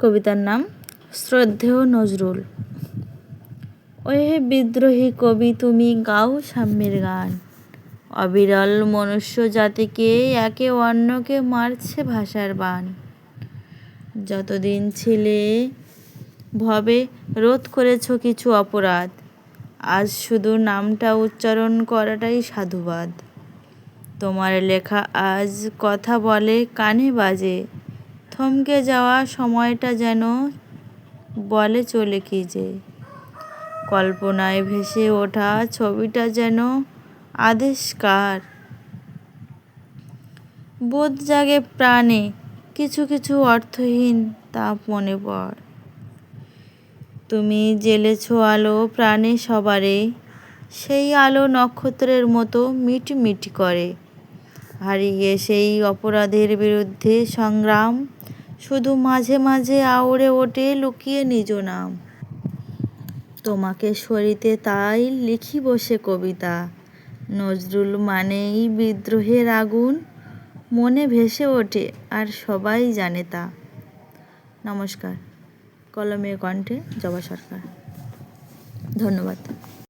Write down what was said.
কবিতার নাম, শ্রদ্ধেয় নজরুল। ওহে বিদ্রোহী কবি, তুমি গাও সাম্যের গান। অবিরল মনুষ্য জাতিকে একে অন্যকে মারছে ভাষার বান। যতদিন ছিলে ভবে রোধ করেছ কিছু অপরাধ, আজ শুধু নামটা উচ্চারণ করাটাই সাধুবাদ। তোমার লেখা আজ কথা বলে কানে বাজে থমকে যাওয়া সময়টা যেন বলে চলে কি যে, কল্পনায় ভেসে ওঠা ছবিটা যেন আদেশকার। বোধ জাগে প্রাণে কিছু কিছু অর্থহীন তা মনে পড়। তুমি জেলেছ আলো প্রাণে সবারে, সেই আলো নক্ষত্রের মতো মিটমিট করে। হারিয়ে সেই অপরাধের বিরুদ্ধে সংগ্রাম শুধু মাঝে মাঝে আউড়ে ওঠে লুকিয়ে নিজ নাম। তোমাকে সরিতে তাই লিখি বসে কবিতা। নজরুল মানেই বিদ্রোহের আগুন, মনে ভেসে ওঠে আর সবাই জানে তা। নমস্কার, কলমের কণ্ঠে জবা সরকার। ধন্যবাদ।